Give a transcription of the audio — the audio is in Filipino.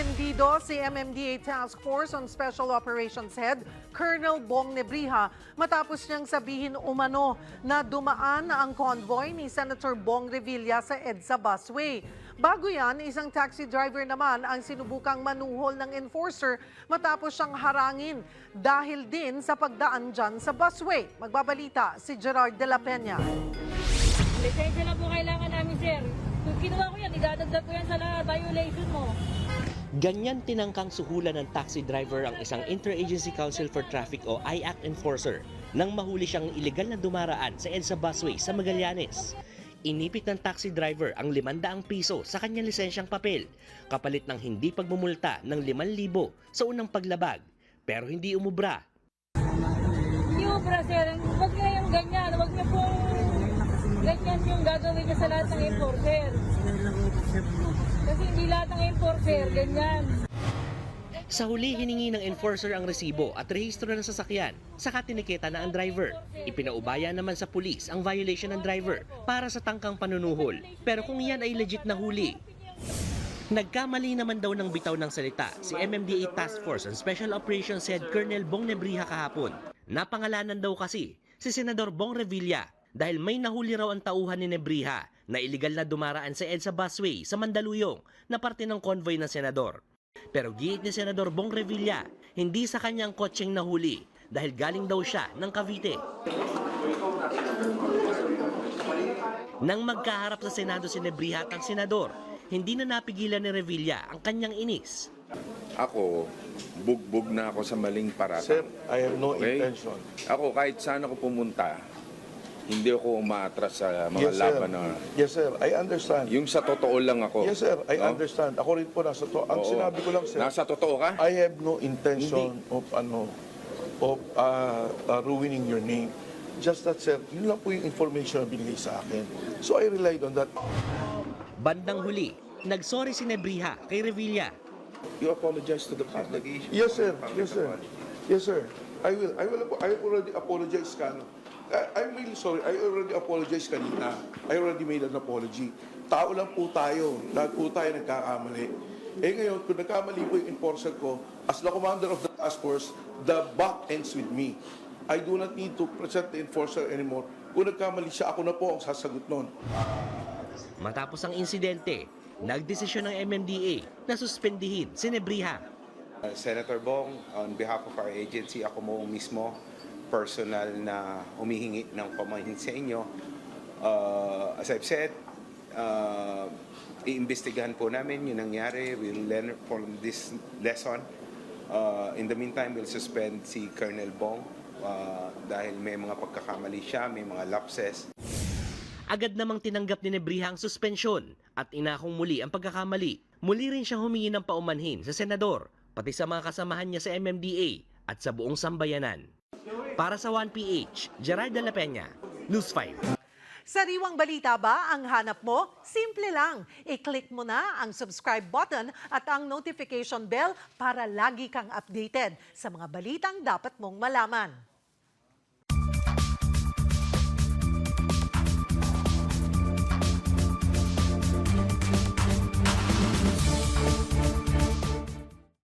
Suspendido si MMDA Task Force on Special Operations Head Colonel Bong Nebriha matapos niyang sabihin umano na dumaan ang convoy ni Senator Bong Revilla sa EDSA busway. Bago yan, isang taxi driver naman ang sinubukang manuhol ng enforcer matapos siyang harangin dahil din sa pagdaan dyan sa busway. Magbabalita si Gerard de la Peña. Lisensya lang po kailangan namin, sir. Kung kinuha ko yan, idadagdag ko yan sa violation mo. Ganyan tinangkang suhulan ng taxi driver ang isang Interagency Council for Traffic o IAC enforcer nang mahuli siyang illegal na dumaraan sa EDSA busway sa Magallanes. Inipit ng taxi driver ang 500 piso sa kanyang lisensyang papel kapalit ng hindi pagmumulta ng 5,000 sa unang paglabag pero hindi umubra Hindi mo, bro, sir. Huwag niya yung ganyan. Huwag niya pong ganyan yung gagawin niya sa lahat ng enforcer. Kasi hindi lahat ng enforcer, ganyan. Sa huli, hiningi ng enforcer ang resibo at rehistro ng sasakyan. Saka tiniketa na ang driver. Ipinaubaya naman sa pulis ang violation ng driver para sa tangkang panunuhol. Pero kung yan ay legit na huli, Nagkamali naman daw ng bitaw ng salita si MMDA Task Force on Special Operations Head Colonel Bong Nebriha kahapon. Napangalanan daw kasi si Senador Bong Revilla dahil may nahuli raw ang tauhan ni Nebriha na iligal na dumaraan sa EDSA busway sa Mandaluyong na parte ng convoy ng senador. Pero giit ni Senador Bong Revilla, hindi sa kanyang kotseng nahuli dahil galing daw siya ng Cavite. Nang magkaharap sa Senado si Nebriha at ang senador, hindi na napigilan ni Revilla ang kanyang inis. Ako, bugbog na ako sa maling parata. Sir, I have no Okay? intention. Ako, kahit saan ako pumunta, hindi ako umaatras sa mga Yes, sir. laban na... Yes, sir. I understand. Yung sa totoo lang ako. Yes, sir. I no? understand. Ako rin po nasa to. Ang Oo. sinabi ko lang, sir, Nasa totoo ka? I have no intention of ano of uh, uh, ruining your name. Just that, sir, yun lang po yung information na binigay sa akin. So I relied on that. Bandang huli, nagsorry si Nebriha kay Revilla. You apologize to the public. Yes, sir. Yes, sir. Yes, sir. I will. I will. I already apologize, Kano. I, I'm really sorry. I already apologized kanina. I already made an apology. Tao lang po tayo. Lahat po tayo nagkakamali. Eh ngayon, kung nagkamali po yung enforcer ko, as the commander of the task force, the buck ends with me. I do not need to present the enforcer anymore. Kung nagkamali siya, ako na po ang sasagot nun. Matapos ang insidente, nagdesisyon ng MMDA na suspendihin si Nebriha. Uh, Senator Bong, on behalf of our agency, ako mo mismo personal na humihingi ng pamahin sa inyo. Uh, as I've said, uh, iimbestigahan po namin yung nangyari. We'll learn from this lesson. Uh, in the meantime, we'll suspend si Colonel Bong uh, dahil may mga pagkakamali siya, may mga lapses. Agad namang tinanggap ni Nebriha ang suspensyon at inakong muli ang pagkakamali. Muli rin siyang humingi ng paumanhin sa senador, pati sa mga kasamahan niya sa MMDA at sa buong sambayanan. Para sa 1PH, Gerard de la Peña, News 5. Sariwang balita ba ang hanap mo? Simple lang. I-click mo na ang subscribe button at ang notification bell para lagi kang updated sa mga balitang dapat mong malaman.